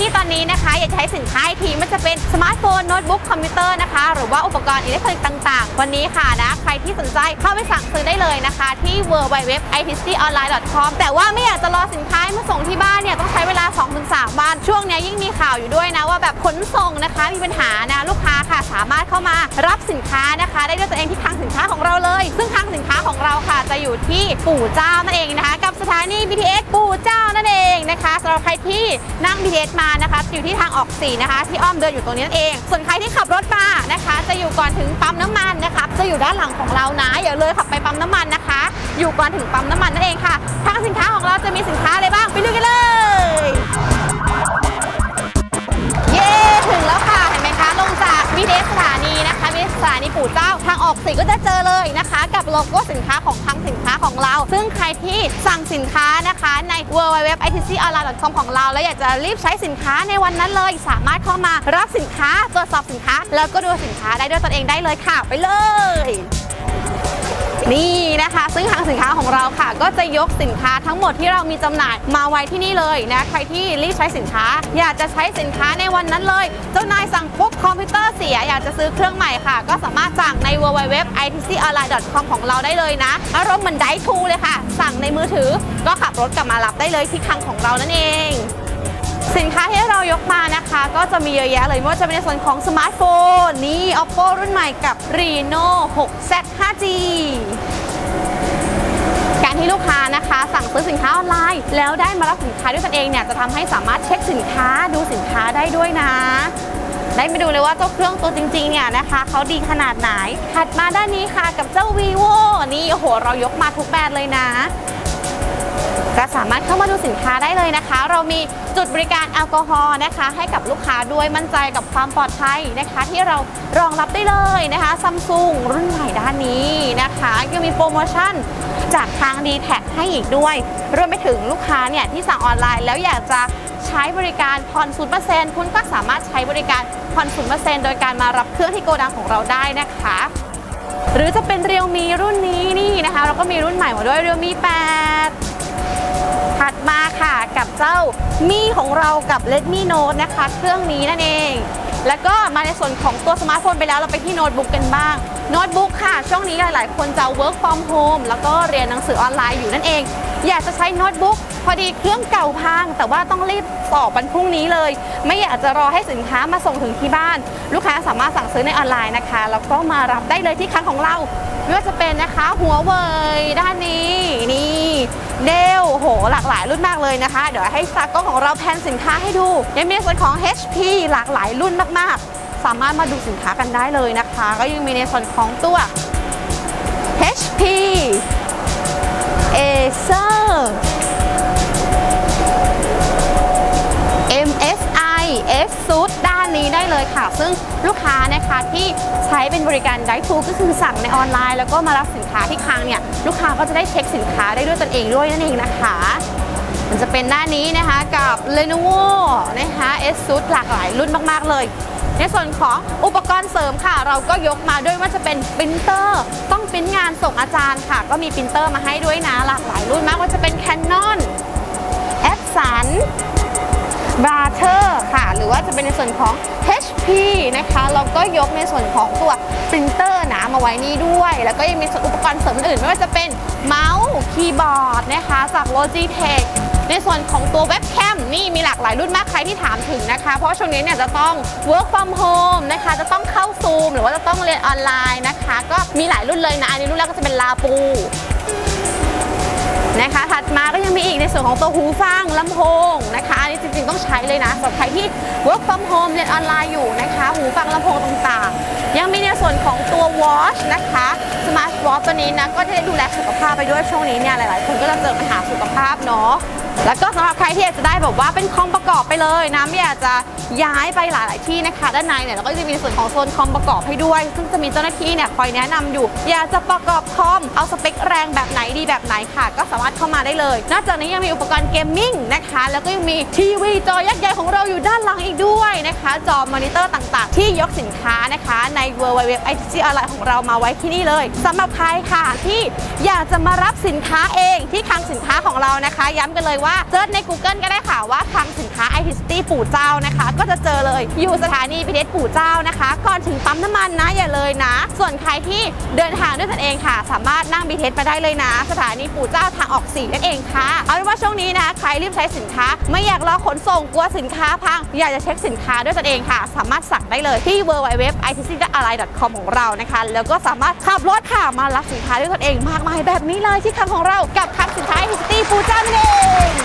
ที่ตอนนี้นะคะอยากจะใช้สินค้าไอทีมันจะเป็นสมาร์ทโฟนโน้ตบุ๊กคอมพิวเตอร์นะคะ หรือว่าอุปกรณ์อิเล็กทรอนิกส์ต่าง ๆ วันนี้ค่ะนะ ใครที่สนใจเข้าไปสั่งซื้อได้เลยนะคะ ที่ w w w i t c o n l i n e c o m แต่ว่าไม่อยากจะรอสินค้ามาส่งที่บ้านเนี่ยต้องใช้เวลา 2-3 วัน ช่วงนี้ยิ่งมีข่าวอยู่ด้วยนะ ว่าแบบขนส่งนะคะมีปัญหานะลูกค้าค่ะสามารถเข้ามารับสินค้านะคะ ได้ด้วยตัวเองที่คลังสินค้าของเราเลย ซึ่งค จะอยู่ที่ปู่เจ้านั่นเองนะคะ กับสถานี BTS ปู่เจ้านั่นเองนะคะสำหรับใครที่นั่ง BTS มานะคะอยู่ที่ทางออกสีนะคะ ที่อ้อมเดินอยู่ตรงนี้นั่นเอง ส่วนใครที่ขับรถมานะคะ จะอยู่ก่อนถึงปั๊มน้ำมันนะคะจะอยู่ด้านหลังของเรานะอย่าเลยขับไปปั๊มน้ำมันนะคะ อยู่ก่อนถึงปั๊มน้ำมันนั่นเองค่ะทางสินค้าของเราจะมีสินค้าอะไรบ้าง โลโก้สินค้าของทางสินค้าของเรา ซึ่งใครที่สั่งสินค้านะคะใน w w w i t c o n l i n e c o m ของเรา แล้วอยากจะรีบใช้สินค้าในวันนั้นเลย สามารถเข้ามารับสินค้าตรวจสอบสินค้า แล้วก็ดูสินค้าได้ด้วยตนเองได้เลยค่ะ ไปเลย นี่นะคะ ซึ่งทางสินค้าของเราค่ะ ก็จะยกสินค้าทั้งหมดที่เรามีจำหน่ายมาไว้ที่นี่เลยนะใครที่รีบใช้สินค้า อยากจะใช้สินค้าในวันนั้นเลย เจ้านายสั่งปุ๊บคอมพิวเตอร์เสีย อยากจะซื้อเครื่องใหม่ค่ะ ก็สามารถสั่งใน w w w i t c o n l i n e c o m ของเราได้เลยนะอารมณ์เหมือนไดทูเลยค่ะ สั่งในมือถือก็ขับรถกลับมารับได้เลยที่คลังของเรานั่นเอง สินค้าที่เรายกมานะคะ ก็จะมีเยอะแยะเลยไม่ว่าจะเป็นในส่วนของสมาร์ทโฟน นี่ Oppo รุ่นใหม่กับ Reno 6Z 5G การที่ลูกค้านะคะ สั่งซื้อสินค้าออนไลน์ แล้วได้มารับสินค้าด้วยตนเองเนี่ยจะทำให้สามารถเช็คสินค้าดูสินค้าได้ด้วยนะ ได้ไปดูเลยว่าเจ้าเครื่องตัวจริงๆเนี่ยนะคะเขาดีขนาดไหนถัดมาด้านนี้ค่ะกับเจ้า vivo นี่โอ้โหเรายกมาทุกแบรนด์เลยนะ ก็สามารถเข้ามาดูสินค้าได้เลยนะคะ เรามีจุดบริการแอลกอฮอล์นะคะ ให้กับลูกค้าด้วยมั่นใจกับความปลอดภัยนะคะ ที่เรารองรับได้เลยนะคะซัมซุงรุ่นใหม่ด้านนี้นะคะยังมีโปรโมชั่นจากทาง d t แทให้อีกด้วย รวมไปถึงลูกค้าเนี่ยที่สั่งออนไลน์แล้วอยากจะใช้บริการผ่อนศูนเปอร์เซ็นต์คุณก็สามารถใช้บริการผ่อนศูนเปอร์เซ็นต์โดยการมารับเครื่องที่โกดังของเราได้นะคะหรือจะเป็นเรียวมีรุ่นนี้นี่นะคะ เราก็มีรุ่นใหม่มาด้วยเรียวมี 8 ถัดมาค่ะกับเจ้ามี่ของเรากับ Redmi Note นะคะ เครื่องนี้นั่นเอง แล้วก็มาในส่วนของตัวสมาร์ทโฟนไปแล้วเราไปที่โน้ตบุ๊กกันบ้างโน้ตบุ๊กค่ะ ช่วงนี้หลาย ๆ คนจะ work from home แล้วก็เรียนหนังสือออนไลน์อยู่นั่นเอง อยากจะใช้โน้ตบุ๊กพอดีเครื่องเก่าพัง แต่ว่าต้องรีบสอบวันพรุ่งนี้เลย ไม่อยากจะรอให้สินค้ามาส่งถึงที่บ้าน ลูกค้าสามารถสั่งซื้อในออนไลน์นะคะ แล้วก็มารับได้เลยที่ครั้งของเราไม่ว่าจะเป็นนะคะหัวเว่ยด้านนี้นี่เดลโหหลากหลายรุ่นมากเลยนะคะ เดี๋ยวให้ซากล้องของเราแพนสินค้าให้ดูยังมีในส่วนของ HP หลากหลายรุ่นมากๆ สามารถมาดูสินค้ากันได้เลยนะคะ ก็ยังมีในส่วนของตัว HP Acer MSI S s u i t ด้านนี้ได้เลยค่ะ ซึ่งลูกค้านะคะที่ใช้เป็นบริการไดทูก็คือสั่งในออนไลน์ แล้วก็มารับสินค้าที่คลังเนี่ยลูกค้าก็จะได้เช็คสินค้าได้ด้วยตนเองด้วยนั่นเองนะคะ มันจะเป็นด้านนี้นะคะกับ Lenovo นะคะ S s u i t หลากหลายรุ่นมาก ๆ เลย ในส่วนของอุปกรณ์เสริมค่ะ เราก็ยกมาด้วยว่าจะเป็นปรินเตอร์ ต้องปริ้นงานส่งอาจารย์ค่ะ ก็มีปรินเตอร์มาให้ด้วยนะหลากหลายรุ่นมากว่าจะเป็น Canon Epson บราเทอร์ค่ะ รือว่าจะเป็นในส่วนของ HP นะคะเราก็ยกในส่วนของตัวปรินเตอร์นะมาไว้นี่ด้วย แล้วก็ยังมีส่วนอุปกรณ์เสริมอื่นไม่ว่าจะเป็นเมาส์คีย์บอร์ดนะคะจาก Logitech ในส่วนของตัวเว็บแคมนี่มีหลากหลายรุ่นมากใครที่ถามถึงนะคะ เพราะช่วงนี้เนี่ยจะต้อง work from home นะคะ จะต้องเข้าซูมหรือว่าจะต้องเรียนออนไลน์นะคะ ก็มีหลายรุ่นเลยนะ อันนี้รุ่นแรกก็จะเป็นลาปู นะคะ ถัดมาก็ยังมีอีกในส่วนของตัวหูฟังลำโพงนะคะอันนี้จริงๆต้องใช้เลยนะสำหรับใครที่ work from home เรียนออนไลน์อยู่นะคะ หูฟังลำโพงต่างๆ ยังมีในส่วนของตัว watch นะคะ smart watch ตัวนี้นะก็จะได้ดูแลสุขภาพไปด้วยช่วงนี้เนี่ยหลายๆ คนก็จะเจอปัญหาสุขภาพเนาะ แล้วก็สำหรับใครที่อยากจะได้แบบว่าเป็นคอมประกอบไปเลยนะไม่อยากจะย้ายไปหลาย ๆ ที่นะคะ ด้านในเนี่ยเราก็จะมีส่วนของโซนคอมประกอบให้ด้วย ซึ่งจะมีเจ้าหน้าที่เนี่ยคอยแนะนำอยู่ อยากจะประกอบคอมเอาสเปคแรงแบบไหนดีแบบไหนค่ะ ก็สามารถเข้ามาได้เลย นอกจากนี้ยังมีอุปกรณ์เกมมิ่งนะคะ แล้วก็ยังมีทีวีจอยักษ์ใหญ่ของเราอยู่ด้านหลังอีกด้วยนะคะ จอมอนิเตอร์ต่าง ๆ ที่ยกสินค้านะคะใน w w w i t c o n l i n e ของเรามาไว้ที่นี่เลยสำหรับใครค่ะที่อยากจะมารับสินค้าเองที่คลังสินค้าของเรานะคะ ย้ำกันเลยว่าเซิร์ชใน Google ก็ได้ค่ะว่าคลังสินค้า ITC ฮิสตี้ปู่เจ้านะคะ ก็จะเจอเลยอยู่สถานี BTS ปู่เจ้านะคะ ก่อนถึงปั๊มน้ำมันนะอย่าเลยนะ ส่วนใครที่เดินทางด้วยตนเองค่ะ สามารถนั่ง BTS มาได้เลยนะ สถานีปู่เจ้าทางออกสี่นั่นเองค่ะ เอาเป็นว่าช่วงนี้นะใครรีบใช้สินค้า ไม่อยากรอขนส่งกลัวสินค้าพัง อยากจะเช็คสินค้าด้วยตนเองค่ะ สามารถสั่งได้เลยที่ www.itc.ali.com ของเรานะคะ แล้วก็สามารถขับรถค่ะมารับสินค้าด้วยตนเอง มากมายแบบนี้เลยที่คลังของเรากับคลังสินค้า ITC ปู่เจ้านั่นเอง